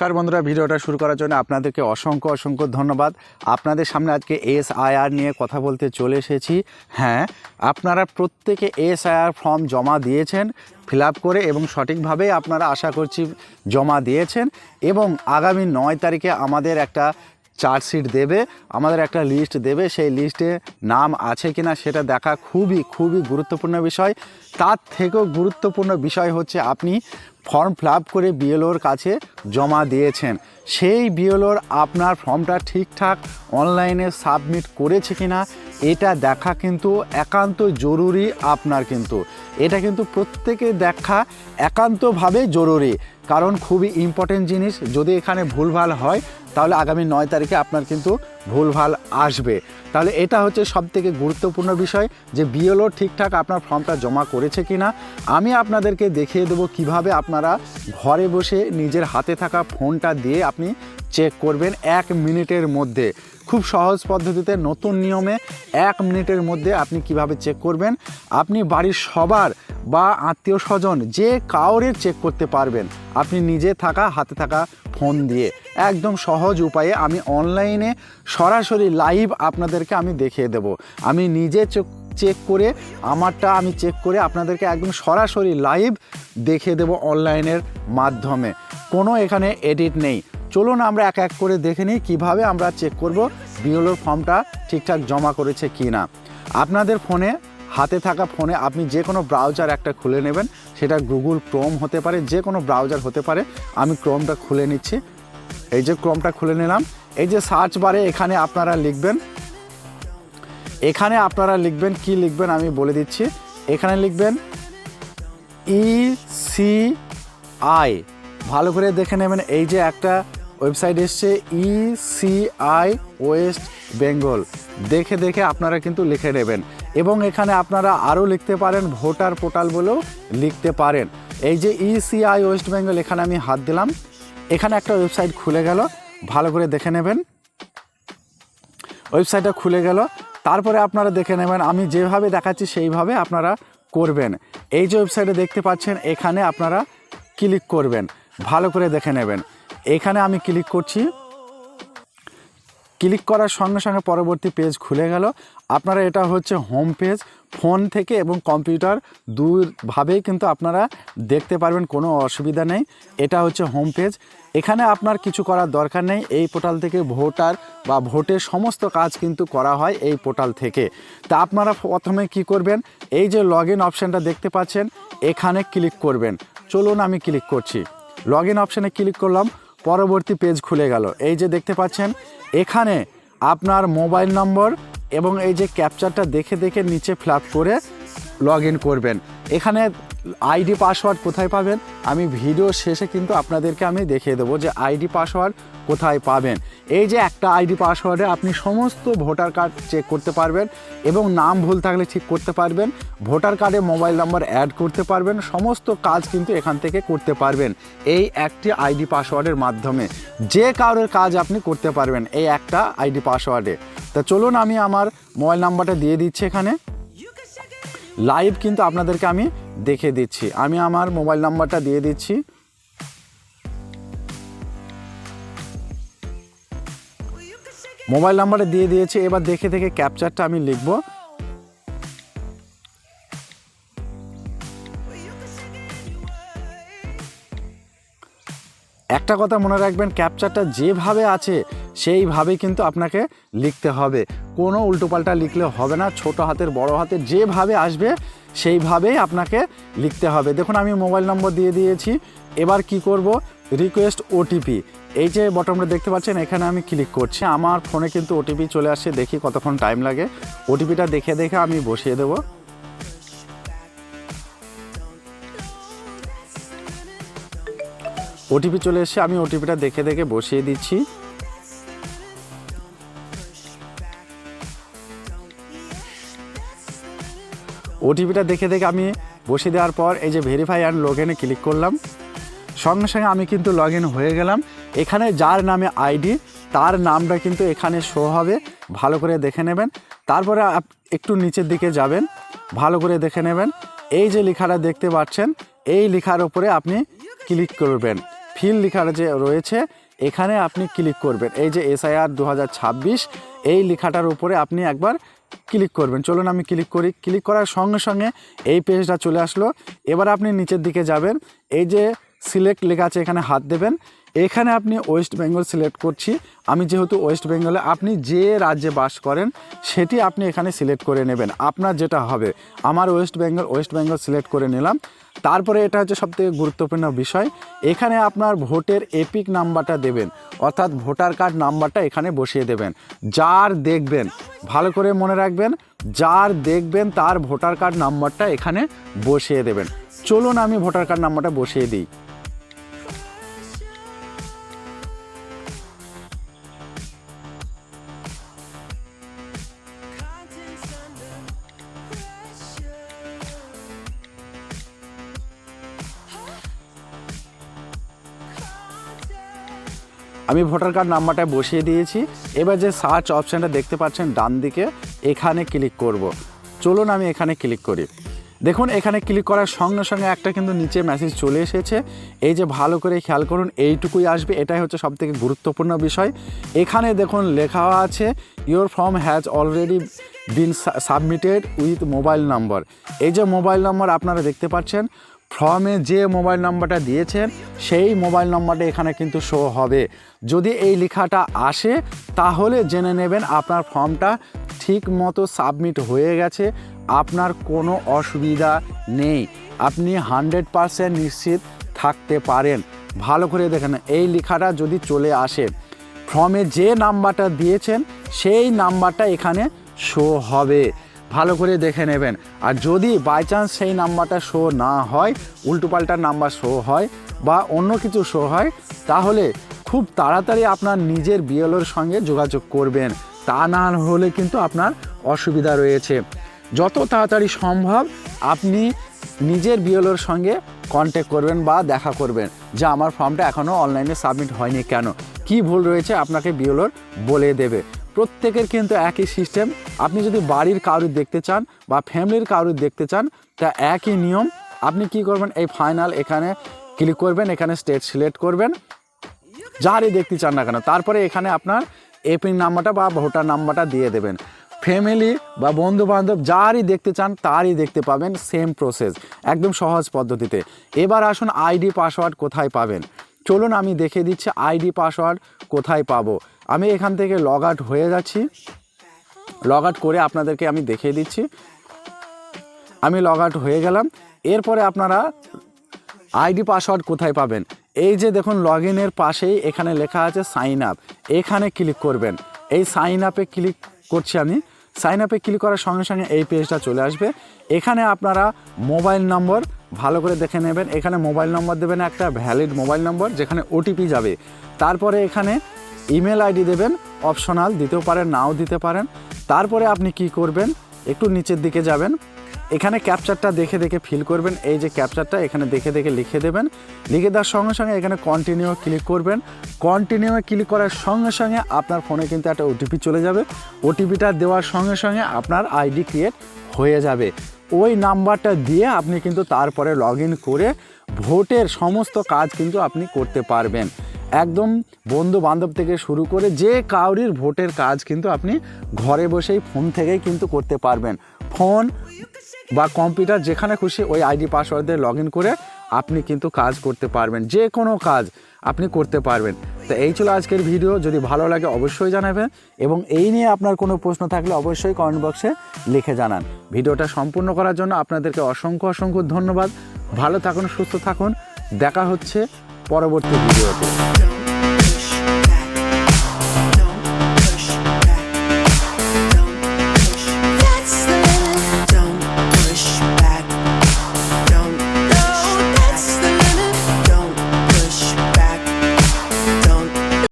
নমস্কার বন্ধুরা, ভিডিওটা শুরু করার জন্য আপনাদেরকে অসংখ্য অসংখ্য ধন্যবাদ। আপনাদের সামনে আজকে এস আইআর নিয়ে কথা বলতে চলে এসেছি। হ্যাঁ আপনারা প্রত্যেকে এস আইআর ফর্ম জমা দিয়েছেন ফিল করে এবং সঠিকভাবে আপনারা আশা করছি জমা দিয়েছেন এবং আগামী নয় তারিখে আমাদের একটা চার্জশিট দেবে, আমাদের একটা লিস্ট দেবে, সেই লিস্টে নাম আছে কি না সেটা দেখা খুবই খুবই গুরুত্বপূর্ণ বিষয়। তার থেকেও গুরুত্বপূর্ণ বিষয় হচ্ছে আপনি ফর্ম ফিল করে বিএলওর কাছে জমা দিয়েছেন। সেই বিএলওর আপনার ফর্মটা ঠিকঠাক অনলাইনে সাবমিট করেছে কি না এটা দেখা কিন্তু একান্ত জরুরি আপনার কিন্তু। এটা কিন্তু প্রত্যেকে দেখা একান্তভাবে জরুরি, কারণ খুবই ইম্পর্টেন্ট জিনিস। যদি এখানে ভুলভাল হয় তাহলে আগামী নয় তারিখে আপনার কিন্তু ভুলভাল আসবে। তাহলে এটা হচ্ছে সবথেকে গুরুত্বপূর্ণ বিষয় যে বিএলও ঠিকঠাক আপনার ফর্মটা জমা করেছে কিনা। আমি আপনাদেরকে দেখিয়ে দেবো কীভাবে আপনারা ঘরে বসে নিজের হাতে থাকা ফোনটা দিয়ে আপনি চেক করবেন এক মিনিটের মধ্যে। খুব সহজ পদ্ধতিতে নতুন নিয়মে এক মিনিটের মধ্যে আপনি কীভাবে চেক করবেন? আপনি বাড়ির সবার বা আত্মীয় স্বজন যে কাউরে চেক করতে পারবেন। আপনি নিজে থাকা, হাতে থাকা ফোন দিয়ে। একদম সহজ উপায়ে আমি অনলাইনে সরাসরি লাইভ আপনাদেরকে আমি দেখিয়ে দেব। আমি নিজে চোখ চেক করে, আমারটা আমি চেক করে আপনাদেরকে একদম সরাসরি লাইভ দেখিয়ে দেব অনলাইনের মাধ্যমে। কোনো এখানে এডিট নেই। চলুন আমরা এক এক করে দেখে নিই কীভাবে আমরা চেক করব বিএলওর ফর্মটা ঠিকঠাক জমা করেছে কি না আপনাদের ফোনে, হাতে থাকা ফোনে আপনি যে কোনো ব্রাউজার একটা খুলে নেবেন। সেটা গুগল ক্রোম হতে পারে, যে কোনো ব্রাউজার হতে পারে। আমি ক্রোমটা খুলে নিচ্ছি। এই যে ক্রমটা খুলে নিলাম। এই যে সার্চ বারে এখানে আপনারা লিখবেন। এখানে আপনারা লিখবেন, কি লিখবেন আমি বলে দিচ্ছি। এখানে লিখবেন ই সি আই ভালো করে দেখে নেবেন, এই যে একটা ওয়েবসাইট এসছে ই আই ওয়েস্ট বেঙ্গল দেখে দেখে আপনারা কিন্তু লিখে নেবেন। এবং এখানে আপনারা আরও লিখতে পারেন, ভোটার পোর্টাল বলেও লিখতে পারেন। এই যে E C I West Bengal এখানে আমি হাত দিলাম। এখানে একটা ওয়েবসাইট খুলে গেল, ভালো করে দেখে নেবেন। ওয়েবসাইটটা খুলে গেল, তারপরে আপনারা দেখে নেবেন, আমি যেভাবে দেখাচ্ছি সেইভাবে আপনারা করবেন। এই যে ওয়েবসাইটে দেখতে পাচ্ছেন, এখানে আপনারা ক্লিক করবেন, ভালো করে দেখে নেবেন। এখানে আমি ক্লিক করছি। ক্লিক করার সঙ্গে সঙ্গে পরবর্তী পেজ খুলে গেল। আপনারা এটা হচ্ছে হোম পেজ ফোন থেকে এবং কম্পিউটার দুভাবেই কিন্তু আপনারা দেখতে পারবেন, কোনো অসুবিধা নেই। এটা হচ্ছে হোম পেজ এখানে আপনার কিছু করার দরকার নেই। এই পোর্টাল থেকে ভোটার বা ভোটের সমস্ত কাজ কিন্তু করা হয় এই পোর্টাল থেকে। তা আপনারা প্রথমে কি করবেন? এই যে লগ ইন অপশানটা দেখতে পাচ্ছেন, এখানে ক্লিক করবেন। চলুন আমি ক্লিক করছি। লগ ইন অপশানে ক্লিক করলাম, পরবর্তী পেজ খুলে গেল। এই যে দেখতে পাচ্ছেন, এখানে আপনার মোবাইল নম্বর এবং এই যে ক্যাপচারটা দেখে দেখে নিচে ফ্ল্যাপ করে লগ ইন করবেন। এখানে আইডি পাসওয়ার্ড কোথায় পাবেন? আমি ভিডিও শেষে কিন্তু আপনাদেরকে আমি দেখিয়ে দেবো যে আইডি পাসওয়ার্ড কোথায় পাবেন। এই যে একটা আইডি পাসওয়ার্ডে আপনি সমস্ত ভোটার কার্ড চেক করতে পারবেন এবং নাম ভুল থাকলে ঠিক করতে পারবেন ভোটার কার্ডে মোবাইল নাম্বার অ্যাড করতে পারবেন সমস্ত কাজ কিন্তু এখান থেকে করতে পারবেন এই একটি আইডি পাসওয়ার্ডের মাধ্যমে। যে কারোর কাজ আপনি করতে পারবেন এই একটা আইডি পাসওয়ার্ডে। তা চলুন আমি আমার মোবাইল নাম্বারটা দিয়ে দিচ্ছি এখানে। লাইভ কিন্তু আপনাদেরকে আমি দেখে দিচ্ছি। আমি আমার মোবাইল নাম্বারটা দিয়ে দিচ্ছি। মোবাইল নাম্বারটা দিয়ে দিয়েছি। এবার দেখে দেখে ক্যাপচারটা আমি লিখব। একটা কথা মনে রাখবেন, ক্যাপচারটা যেভাবে আছে, সেইভাবে কিন্তু আপনাকে লিখতে হবে। কোনো উল্টোপাল্টা লিখলে হবে না। ছোট হাতের, বড় হাতের, যেভাবে আসবে সেইভাবেই আপনাকে লিখতে হবে। দেখুন, আমি মোবাইল নম্বর দিয়ে দিয়েছি। এবার কি করব? রিকোয়েস্ট ওটিপি এই যে বটমটা দেখতে পাচ্ছেন, এখানে আমি ক্লিক করছি। আমার ফোনে কিন্তু ওটিপি চলে আসছে দেখি কতক্ষণ টাইম লাগে। ওটিপিটা দেখে দেখে আমি বসিয়ে দেবো। ওটিপি চলে এসছে, আমি ওটিপিটা দেখে দেখে বসিয়ে দিচ্ছি। ওটিপিটা দেখে দেখে আমি বসিয়ে দেওয়ার পর এই যে ভেরিফাই অ্যান্ড লগ ইনে ক্লিক করলাম। সঙ্গে সঙ্গে আমি কিন্তু লগ ইন হয়ে গেলাম। এখানে যার নামে আইডি তার নামটা কিন্তু এখানে শো হবে। ভালো করে দেখে নেবেন। তারপরে একটু নিচের দিকে যাবেন। ভালো করে দেখে নেবেন। এই যে লেখাটা দেখতে পাচ্ছেন, এই লেখার উপরে আপনি ক্লিক করবেন। ফিল লেখা যে রয়েছে, এখানে আপনি ক্লিক করবেন। এই যে এসআইআর দু হাজার ছাব্বিশ, এই লেখাটার উপরে আপনি একবার ক্লিক করবেন। চলুন আমি ক্লিক করি। ক্লিক করার সঙ্গে সঙ্গে এই পেজটা চলে আসলো। এবার আপনি নিচের দিকে যাবেন। এই যে সিলেক্ট লেখা আছে, এখানে হাত দেবেন। এখানে আপনি ওয়েস্ট বেঙ্গল সিলেক্ট করছি। আমি যেহেতু ওয়েস্ট বেঙ্গলে আপনি যে রাজ্যে বাস করেন, সেটি আপনি এখানে সিলেক্ট করে নেবেন। আপনার যেটা হবে, আমার West Bengal West Bengal select করে নিলাম। তারপরে এটা হচ্ছে সবথেকে গুরুত্বপূর্ণ বিষয়, এখানে আপনার ভোটের এপিক নাম্বারটা দেবেন, অর্থাৎ ভোটার কার্ড নাম্বারটা এখানে বসিয়ে দেবেন। যার দেখবেন, ভালো করে মনে রাখবেন, যার দেখবেন তার ভোটার কার্ড নাম্বারটা এখানে বসিয়ে দেবেন। চলুন আমি ভোটার কার্ড নাম্বারটা বসিয়ে দিই। আমি ভোটার কার্ড নাম্বারটা বসিয়ে দিয়েছি। এবার যে সার্চ অপশানটা দেখতে পাচ্ছেন ডান দিকে, এখানে ক্লিক করব। চলুন আমি এখানে ক্লিক করি। দেখুন, এখানে ক্লিক করার সঙ্গে সঙ্গে একটা কিন্তু নিচে মেসেজ চলে এসেছে। এই যে ভালো করে খেয়াল করুন, এইটুকুই আসবে। এটাই হচ্ছে সবথেকে গুরুত্বপূর্ণ বিষয়। এখানে দেখুন লেখা আছে your form has already been submitted with mobile number এই যে মোবাইল নম্বর আপনারা দেখতে পাচ্ছেন ফর্মে যে মোবাইল নাম্বারটা দিয়েছেন, সেই মোবাইল নাম্বারটা এখানে কিন্তু শো হবে। যদি এই লেখাটা আসে, তাহলে জেনে নেবেন আপনার ফর্মটা ঠিক মতো সাবমিট হয়ে গেছে, আপনার কোনো অসুবিধা নেই। আপনি হান্ড্রেড পারসেন্ট নিশ্চিত থাকতে পারেন। ভালো করে দেখেন, এই লেখাটা যদি চলে আসে, ফর্মে যে নাম্বারটা দিয়েছেন, সেই নাম্বারটা এখানে শো হবে। ভালো করে দেখে নেবেন। আর যদি বাই চান্স সেই নাম্বারটা শো না হয় উল্টোপাল্টার নাম্বার শো হয় বা অন্য কিছু শো হয়, তাহলে খুব তাড়াতাড়ি আপনার নিজের বিএলওর সঙ্গে যোগাযোগ করবেন। তা না হলে কিন্তু আপনার অসুবিধা রয়েছে। যত তাড়াতাড়ি সম্ভব আপনি নিজের বিএলওর সঙ্গে কন্ট্যাক্ট করবেন বা দেখা করবেন। যে আমার ফর্মটা এখনও অনলাইনে সাবমিট হয়নি কেন? কি ভুল রয়েছে আপনাকে বিএলওর বলে দেবে। প্রত্যেকের কিন্তু একই সিস্টেম আপনি যদি বাড়ির কারুর দেখতে চান বা ফ্যামিলির কারুর দেখতে চান, তা একই নিয়ম। আপনি কি করবেন? এই ফাইনাল এখানে ক্লিক করবেন, এখানে স্টেট সিলেক্ট করবেন। যারই দেখতে চান না কেন, তারপরে এখানে আপনার এপিং নাম্বারটা বা ভোটার নাম্বারটা দিয়ে দেবেন। ফ্যামিলি বা বন্ধু বান্ধব যারই দেখতে চান, তারই দেখতে পাবেন সেম প্রসেস একদম সহজ পদ্ধতিতে। এবার আসুন আইডি পাসওয়ার্ড কোথায় পাবেন? চলুন আমি দেখে দিচ্ছি আইডি পাসওয়ার্ড কোথায় পাবো। আমি এখান থেকে লগ আউট হয়ে যাচ্ছি। লগ আউট করে আপনাদেরকে আমি দেখিয়ে দিচ্ছি। আমি লগ আউট হয়ে গেলাম। এরপরে আপনারা আইডি পাসওয়ার্ড কোথায় পাবেন? এই যে দেখুন লগ ইনের পাশেই এখানে লেখা আছে সাইন আপ এখানে ক্লিক করবেন। এই সাইন আপে ক্লিক করছি আমি। সাইন আপে ক্লিক করার সঙ্গে সঙ্গে এই পেজটা চলে আসবে। এখানে আপনারা মোবাইল নম্বর ভালো করে দেখে নেবেন। এখানে মোবাইল নম্বর দেবেন একটা ভ্যালিড মোবাইল নম্বর যেখানে ওটিপি যাবে। তারপরে এখানে ইমেল আইডি দেবেন, অপশনাল দিতেও পারেন, নাও দিতে পারেন। তারপরে আপনি কি করবেন, একটু নিচের দিকে যাবেন। এখানে ক্যাপচারটা দেখে দেখে ফিল করবেন। এই যে ক্যাপচারটা, এখানে দেখে দেখে লিখে দেবেন। লিখে দেওয়ার সঙ্গে সঙ্গে এখানে কন্টিনিউ ক্লিক করবেন। কন্টিনিউ ক্লিক করার সঙ্গে সঙ্গে আপনার ফোনে কিন্তু একটা ওটিপি চলে যাবে। ওটিপিটা দেওয়ার সঙ্গে সঙ্গে আপনার আইডি ক্রিয়েট হয়ে যাবে। ওই নাম্বারটা দিয়ে আপনি কিন্তু তারপরে লগ করে ভোটের সমস্ত কাজ কিন্তু আপনি করতে পারবেন। একদম বন্ধু বান্ধব থেকে শুরু করে যে কাউরির ভোটের কাজ কিন্তু আপনি ঘরে বসেই ফোন থেকেই কিন্তু করতে পারবেন। ফোন বা কম্পিউটার যেখানে খুশি ওই আইডি, পাসওয়ার্ড দিয়ে লগ করে আপনি কিন্তু কাজ করতে পারবেন। যে কোনো কাজ আপনি করতে পারবেন। তো এই ছিল আজকের ভিডিও। যদি ভালো লাগে অবশ্যই জানাবেন এবং এই নিয়ে আপনার কোনো প্রশ্ন থাকলে অবশ্যই কমেন্ট বক্সে লিখে জানান। ভিডিওটা সম্পূর্ণ করার জন্য আপনাদেরকে অসংখ্য অসংখ্য ধন্যবাদ। ভালো থাকুন, সুস্থ থাকুন। দেখা হচ্ছে পরবর্তী ভিডিওতে।